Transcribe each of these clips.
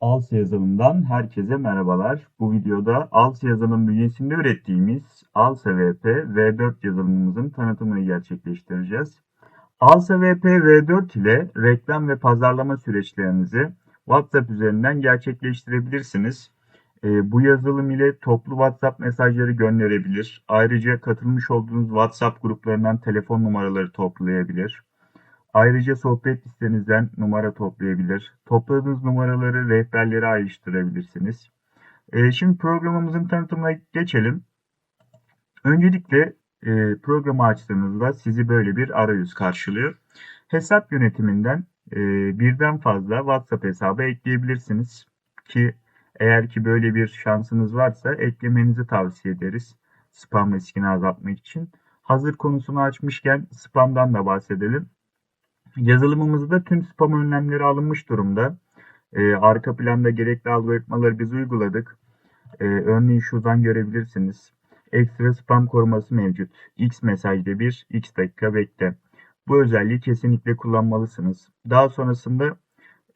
Alsa yazılımdan herkese merhabalar. Bu videoda Alsa yazılım bünyesinde ürettiğimiz Alsa VP V4 yazılımımızın tanıtımını gerçekleştireceğiz. Alsa VP V4 ile reklam ve pazarlama süreçlerinizi WhatsApp üzerinden gerçekleştirebilirsiniz. Ee, bu yazılım ile toplu WhatsApp mesajları gönderebilir. Ayrıca katılmış olduğunuz WhatsApp gruplarından telefon numaraları toplayabilir. Ayrıca sohbet listenizden numara toplayabilir. Topladığınız numaraları rehberlere ayrıştırabilirsiniz. Ee, şimdi programımızın tanıtımına geçelim. Öncelikle e, programı açtığınızda sizi böyle bir arayüz karşılıyor. Hesap yönetiminden e, birden fazla WhatsApp hesabı ekleyebilirsiniz. Ki eğer ki böyle bir şansınız varsa eklemenizi tavsiye ederiz. Spam riskini azaltmak için. Hazır konusunu açmışken spamdan da bahsedelim. Yazılımımızda tüm spam önlemleri alınmış durumda. Ee, arka planda gerekli algoritmaları biz uyguladık. Ee, örneğin şuradan görebilirsiniz. Ekstra spam koruması mevcut. X mesajda bir, X dakika bekle. Bu özelliği kesinlikle kullanmalısınız. Daha sonrasında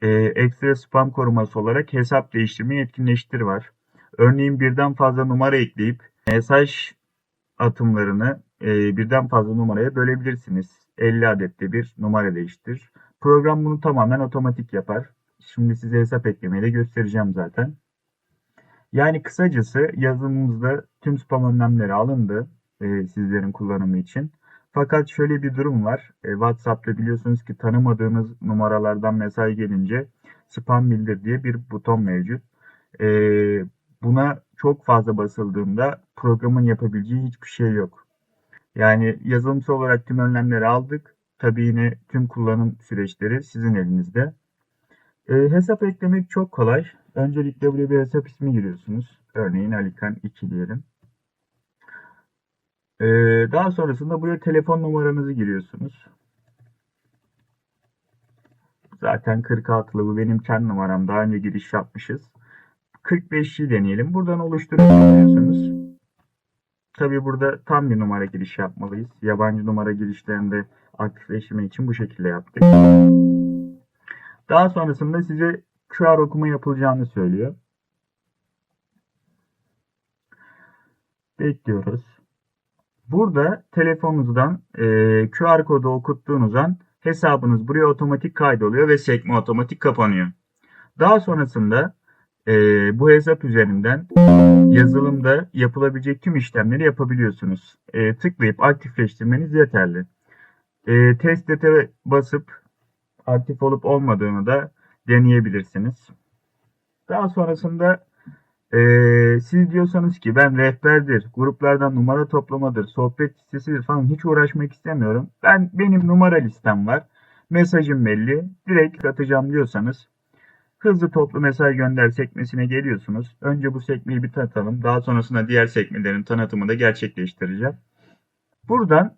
e, ekstra spam koruması olarak hesap değiştirme etkinleştir var. Örneğin birden fazla numara ekleyip mesaj atımlarını e, birden fazla numaraya bölebilirsiniz. 50 adette bir numara değiştir. Program bunu tamamen otomatik yapar. Şimdi size hesap eklemeyi de göstereceğim zaten. Yani kısacası yazılımımızda tüm spam önlemleri alındı e, sizlerin kullanımı için. Fakat şöyle bir durum var. E, WhatsApp'ta biliyorsunuz ki tanımadığınız numaralardan mesaj gelince spam bildir diye bir buton mevcut. E, buna çok fazla basıldığında programın yapabileceği hiçbir şey yok. Yani yazılımsal olarak tüm önlemleri aldık. Tabii yine tüm kullanım süreçleri sizin elinizde. E, hesap eklemek çok kolay. Öncelikle buraya bir hesap ismi giriyorsunuz. Örneğin Alikan 2 diyelim. E, daha sonrasında buraya telefon numaranızı giriyorsunuz. Zaten 46'lı bu benim kendi numaram. Daha önce giriş yapmışız. 45'i deneyelim. Buradan oluşturuyorsunuz. Tabi burada tam bir numara giriş yapmalıyız. Yabancı numara girişlerinde aktifleştirme için bu şekilde yaptık. Daha sonrasında size QR okuma yapılacağını söylüyor. Bekliyoruz. Burada telefonunuzdan e, QR kodu okuttuğunuz an hesabınız buraya otomatik kaydoluyor ve sekme otomatik kapanıyor. Daha sonrasında e, bu hesap üzerinden yazılımda yapılabilecek tüm işlemleri yapabiliyorsunuz. E, tıklayıp aktifleştirmeniz yeterli. E, testete basıp aktif olup olmadığını da deneyebilirsiniz. Daha sonrasında e, siz diyorsanız ki ben rehberdir, gruplardan numara toplamadır, sohbet listesidir falan hiç uğraşmak istemiyorum. Ben benim numara listem var. Mesajım belli. Direkt atacağım diyorsanız hızlı toplu mesaj gönder sekmesine geliyorsunuz. Önce bu sekmeyi bir tanıtalım. Daha sonrasında diğer sekmelerin tanıtımını da gerçekleştireceğim. Buradan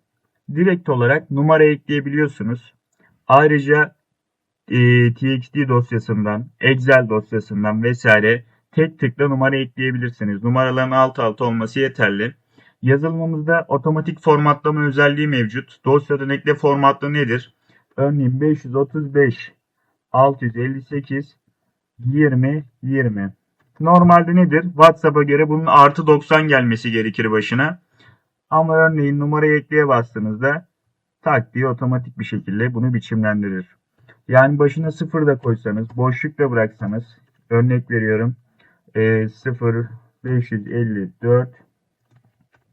direkt olarak numara ekleyebiliyorsunuz. Ayrıca e, TXT dosyasından, Excel dosyasından vesaire tek tıkla numara ekleyebilirsiniz. Numaraların alt alta olması yeterli. Yazılımımızda otomatik formatlama özelliği mevcut. Dosyadan ekle formatlı nedir? Örneğin 535 658 20 20. Normalde nedir? WhatsApp'a göre bunun artı 90 gelmesi gerekir başına. Ama örneğin numarayı ekleye bastığınızda tak diye otomatik bir şekilde bunu biçimlendirir. Yani başına sıfır da koysanız, boşluk da bıraksanız, örnek veriyorum, e, 0, 554,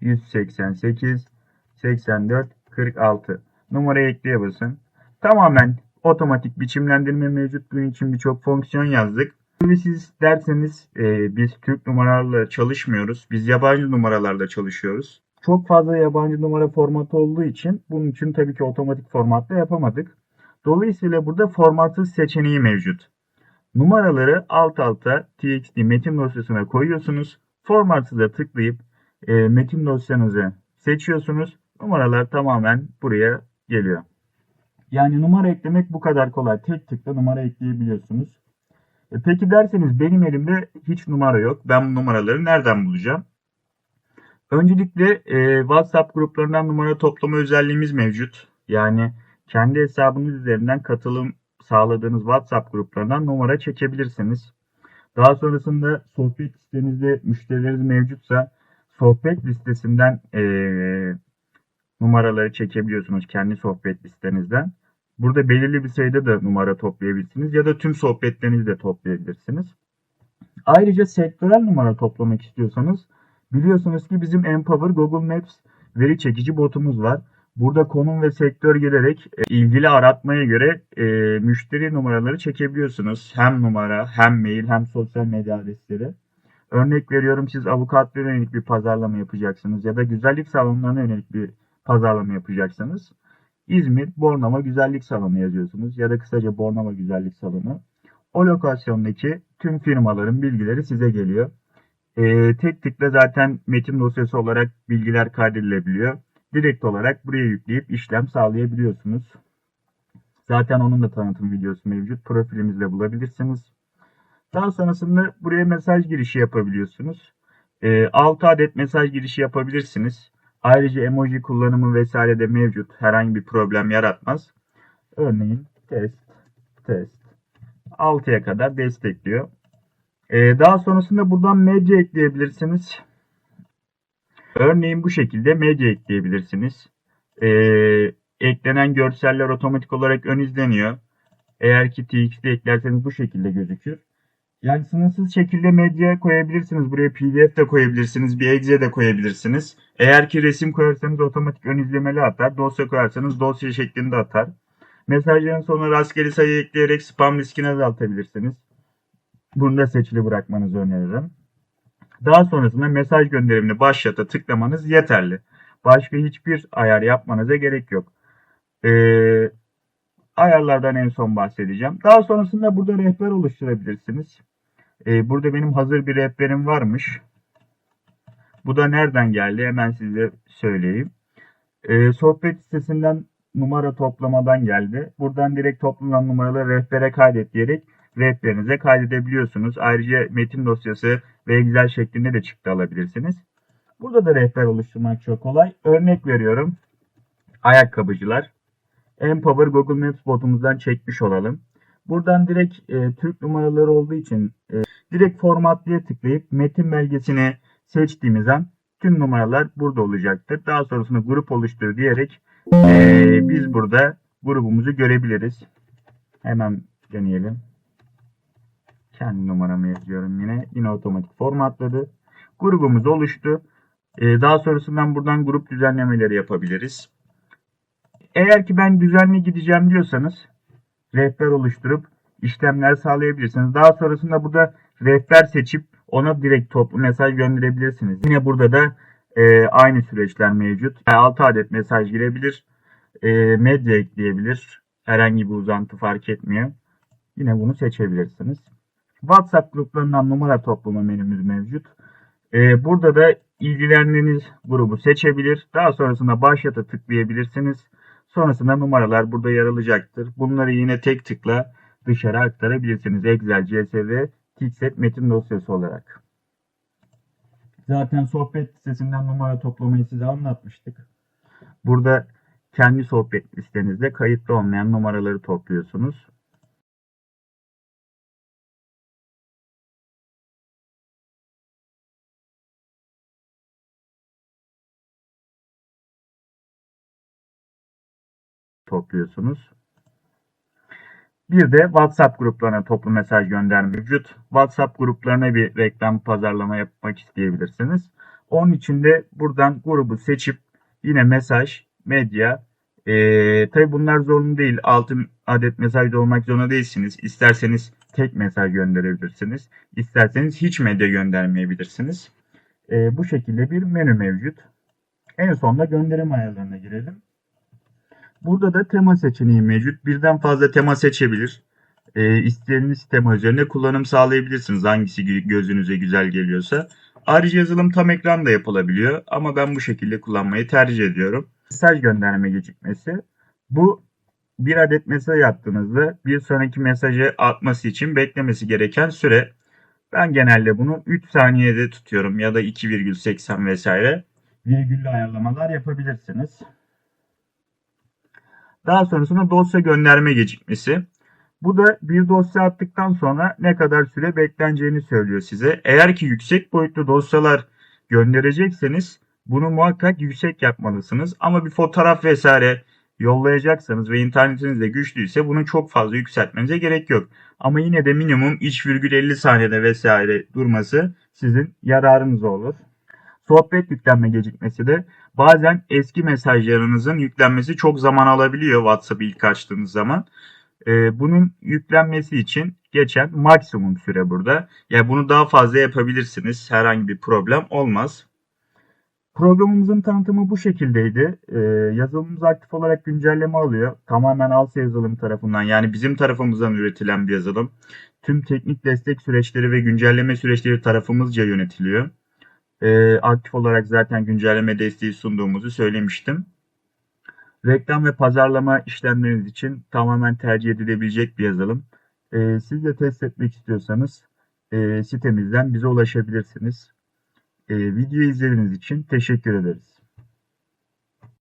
188, 84, 46. Numarayı ekleye basın. Tamamen otomatik biçimlendirme mevcut. Bunun için birçok fonksiyon yazdık. Ve siz derseniz e, biz Türk numaralarla çalışmıyoruz. Biz yabancı numaralarla çalışıyoruz. Çok fazla yabancı numara formatı olduğu için bunun için tabii ki otomatik formatta yapamadık. Dolayısıyla burada formatsız seçeneği mevcut. Numaraları alt alta txt metin dosyasına koyuyorsunuz. Formatsız'a tıklayıp e, metin dosyanızı seçiyorsunuz. Numaralar tamamen buraya geliyor. Yani numara eklemek bu kadar kolay. Tek tıkla numara ekleyebiliyorsunuz. E peki derseniz benim elimde hiç numara yok. Ben bu numaraları nereden bulacağım? Öncelikle e, WhatsApp gruplarından numara toplama özelliğimiz mevcut. Yani kendi hesabınız üzerinden katılım sağladığınız WhatsApp gruplarından numara çekebilirsiniz. Daha sonrasında sohbet listenizde müşterileriniz mevcutsa sohbet listesinden eee, numaraları çekebiliyorsunuz kendi sohbet listenizden. Burada belirli bir sayıda da numara toplayabilirsiniz ya da tüm sohbetlerinizi de toplayabilirsiniz. Ayrıca sektörel numara toplamak istiyorsanız biliyorsunuz ki bizim Empower Google Maps veri çekici botumuz var. Burada konum ve sektör girerek e, ilgili aratmaya göre e, müşteri numaraları çekebiliyorsunuz. Hem numara, hem mail, hem sosyal medya adresleri. Örnek veriyorum siz avukatlara yönelik bir pazarlama yapacaksınız ya da güzellik salonlarına yönelik bir pazarlama yapacaksınız. İzmir Bornova Güzellik Salonu yazıyorsunuz ya da kısaca Bornova Güzellik Salonu. O lokasyondaki tüm firmaların bilgileri size geliyor. Ee, tek tıkla zaten metin dosyası olarak bilgiler kaydedilebiliyor. Direkt olarak buraya yükleyip işlem sağlayabiliyorsunuz. Zaten onun da tanıtım videosu mevcut. Profilimizde bulabilirsiniz. Daha sonrasında buraya mesaj girişi yapabiliyorsunuz. Ee, 6 adet mesaj girişi yapabilirsiniz. Ayrıca emoji kullanımı vesaire de mevcut. Herhangi bir problem yaratmaz. Örneğin test, test. 6'ya kadar destekliyor. Ee, daha sonrasında buradan medya ekleyebilirsiniz. Örneğin bu şekilde medya ekleyebilirsiniz. Ee, eklenen görseller otomatik olarak ön izleniyor. Eğer ki TXT eklerseniz bu şekilde gözükür. Yani sınırsız şekilde medya koyabilirsiniz. Buraya PDF de koyabilirsiniz. Bir exe de koyabilirsiniz. Eğer ki resim koyarsanız otomatik ön izlemeli atar. Dosya koyarsanız dosya şeklinde atar. Mesajların sonuna rastgele sayı ekleyerek spam riskini azaltabilirsiniz. Bunu da seçili bırakmanızı öneririm. Daha sonrasında mesaj gönderimini başlata tıklamanız yeterli. Başka hiçbir ayar yapmanıza gerek yok. Ee, ayarlardan en son bahsedeceğim. Daha sonrasında burada rehber oluşturabilirsiniz. Ee, burada benim hazır bir rehberim varmış. Bu da nereden geldi hemen size söyleyeyim. Ee, sohbet sitesinden numara toplamadan geldi. Buradan direkt toplanan numaraları rehbere kaydet diyerek rehberinize kaydedebiliyorsunuz. Ayrıca metin dosyası ve Excel şeklinde de çıktı alabilirsiniz. Burada da rehber oluşturmak çok kolay. Örnek veriyorum. Ayakkabıcılar. Empower Google Maps botumuzdan çekmiş olalım. Buradan direkt e, Türk numaraları olduğu için e, direkt formatlaya tıklayıp metin belgesini seçtiğimiz an tüm numaralar burada olacaktır. Daha sonrasında grup oluştur diyerek e, biz burada grubumuzu görebiliriz. Hemen deneyelim. Kendi numaramı yazıyorum yine. Yine otomatik formatladı. Grubumuz oluştu. E, daha sonrasından buradan grup düzenlemeleri yapabiliriz. Eğer ki ben düzenli gideceğim diyorsanız rehber oluşturup işlemler sağlayabilirsiniz. Daha sonrasında burada rehber seçip ona direkt toplu mesaj gönderebilirsiniz. Yine burada da e, aynı süreçler mevcut. 6 adet mesaj girebilir. E, medya ekleyebilir. Herhangi bir uzantı fark etmiyor. Yine bunu seçebilirsiniz. WhatsApp gruplarından numara toplama menümüz mevcut. E, burada da ilgilendiğiniz grubu seçebilir. Daha sonrasında başlata tıklayabilirsiniz. Sonrasında numaralar burada yer alacaktır. Bunları yine tek tıkla dışarı aktarabilirsiniz. Excel, CSV, Tixet metin dosyası olarak. Zaten sohbet listesinden numara toplamayı size anlatmıştık. Burada kendi sohbet listenizde kayıtlı olmayan numaraları topluyorsunuz. Topluyorsunuz. Bir de WhatsApp gruplarına toplu mesaj gönderme mevcut. WhatsApp gruplarına bir reklam pazarlama yapmak isteyebilirsiniz. Onun için de buradan grubu seçip yine mesaj, medya, ee, tabi bunlar zorunlu değil. 6 adet mesaj olmak zorunda değilsiniz. İsterseniz tek mesaj gönderebilirsiniz. İsterseniz hiç medya göndermeyebilirsiniz. Ee, bu şekilde bir menü mevcut. En sonunda gönderim ayarlarına girelim. Burada da tema seçeneği mevcut. Birden fazla tema seçebilir. E, istediğiniz tema üzerine kullanım sağlayabilirsiniz. Hangisi gözünüze güzel geliyorsa. Ayrıca yazılım tam ekran da yapılabiliyor. Ama ben bu şekilde kullanmayı tercih ediyorum. Mesaj gönderme gecikmesi. Bu bir adet mesaj attığınızda bir sonraki mesajı atması için beklemesi gereken süre. Ben genelde bunu 3 saniyede tutuyorum ya da 2,80 vesaire. Virgüllü ayarlamalar yapabilirsiniz. Daha sonrasında dosya gönderme gecikmesi. Bu da bir dosya attıktan sonra ne kadar süre bekleneceğini söylüyor size. Eğer ki yüksek boyutlu dosyalar gönderecekseniz bunu muhakkak yüksek yapmalısınız. Ama bir fotoğraf vesaire yollayacaksanız ve internetiniz de güçlüyse bunu çok fazla yükseltmenize gerek yok. Ama yine de minimum 3,50 saniyede vesaire durması sizin yararınıza olur. Sohbet yüklenme gecikmesi de bazen eski mesajlarınızın yüklenmesi çok zaman alabiliyor WhatsApp'ı ilk açtığınız zaman. Ee, bunun yüklenmesi için geçen maksimum süre burada. Yani bunu daha fazla yapabilirsiniz. Herhangi bir problem olmaz. Programımızın tanıtımı bu şekildeydi. Ee, yazılımımız aktif olarak güncelleme alıyor. Tamamen Alsa yazılım tarafından yani bizim tarafımızdan üretilen bir yazılım. Tüm teknik destek süreçleri ve güncelleme süreçleri tarafımızca yönetiliyor. Ee, aktif olarak zaten güncelleme desteği sunduğumuzu söylemiştim. Reklam ve pazarlama işlemleriniz için tamamen tercih edilebilecek bir yazılım. Ee, siz de test etmek istiyorsanız e, sitemizden bize ulaşabilirsiniz. E, videoyu izlediğiniz için teşekkür ederiz.